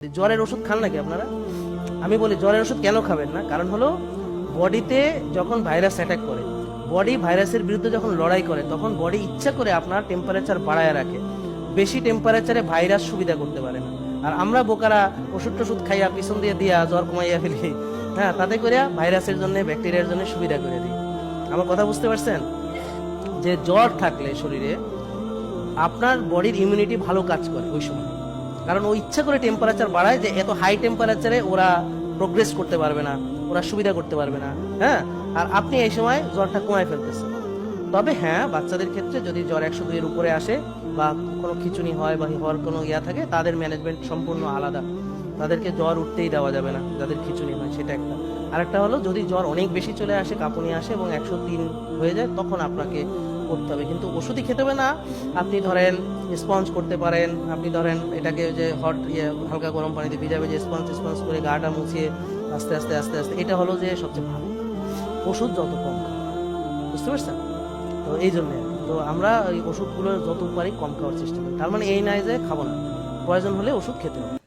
জ্বরের ওষুধ খান নাকি আপনারা? আমি বলি জ্বরের ওষুধ কেন খাবেন না? কারণ হলো, বডিতে যখন ভাইরাস অ্যাটাক করে, বডি ভাইরাসের বিরুদ্ধে যখন লড়াই করে, তখন বডি ইচ্ছা করে আপনার টেম্পারেচার বাড়ায় রাখে। বেশি টেম্পারেচারে ভাইরাস সুবিধা করতে পারে না। আর আমরা বোকারা ওষুধ টষুধ খাইয়া পিছন দিয়ে দিয়া জ্বর কমাইয়া ফেলি। হ্যাঁ তাতে করে ভাইরাসের জন্য ব্যাকটেরিয়ার জন্য সুবিধা করে দিই। আমার কথা বুঝতে পারছেন? যে জ্বর থাকলে শরীরে, আপনার বডির ইমিউনিটি ভালো কাজ করে ওই সময়। কারণ ও ইচ্ছা করে টেম্পারেচার বাড়ায় যে এত হাই টেম্পারেচারে ওরা প্রোগ্রেস করতে পারবে না, ওরা সুবিধা করতে পারবে না হ্যাঁ? আর আপনি এই সময় জ্বরটা কমায় ফেলতেছেন। তবে হ্যাঁ বাচ্চাদের ক্ষেত্রে যদি জ্বর একশো দুইয়ের উপরে আসে বা কোনো খিচুনি হয় বা হওয়ার কোনো ইয়া থাকে, তাদের ম্যানেজমেন্ট সম্পূর্ণ আলাদা। তাদেরকে জ্বর উঠতেই দেওয়া যাবে না, যাদের খিচুনি হয়, সেটা একটা। আরেকটা হলো, যদি জ্বর অনেক বেশি চলে আসে, কাঁপুনি আসে এবং একশো তিন হয়ে যায়, তখন আপনাকে করতে হবে। কিন্তু ওষুধই খেতে হবে না। আপনি ধরেন স্পঞ্জ করতে পারেন। আপনি ধরেন এটাকে যে হট ইয়ে হালকা গরম পানিতে ভিজাবে, যে স্পঞ্জ স্পঞ্জ করে গাটা মুছিয়ে আস্তে আস্তে আস্তে আস্তে, এটা হলো যে সবচেয়ে ভালো। ওষুধ যত কম। বুঝতে পারছেন? তো এই জন্য। তো আমরা ওই ওষুধগুলো যত পারি কম খাওয়ার চেষ্টা করি। তার মানে এই নয় যে খাব না। প্রয়োজন হলে ওষুধ খেতে হবে।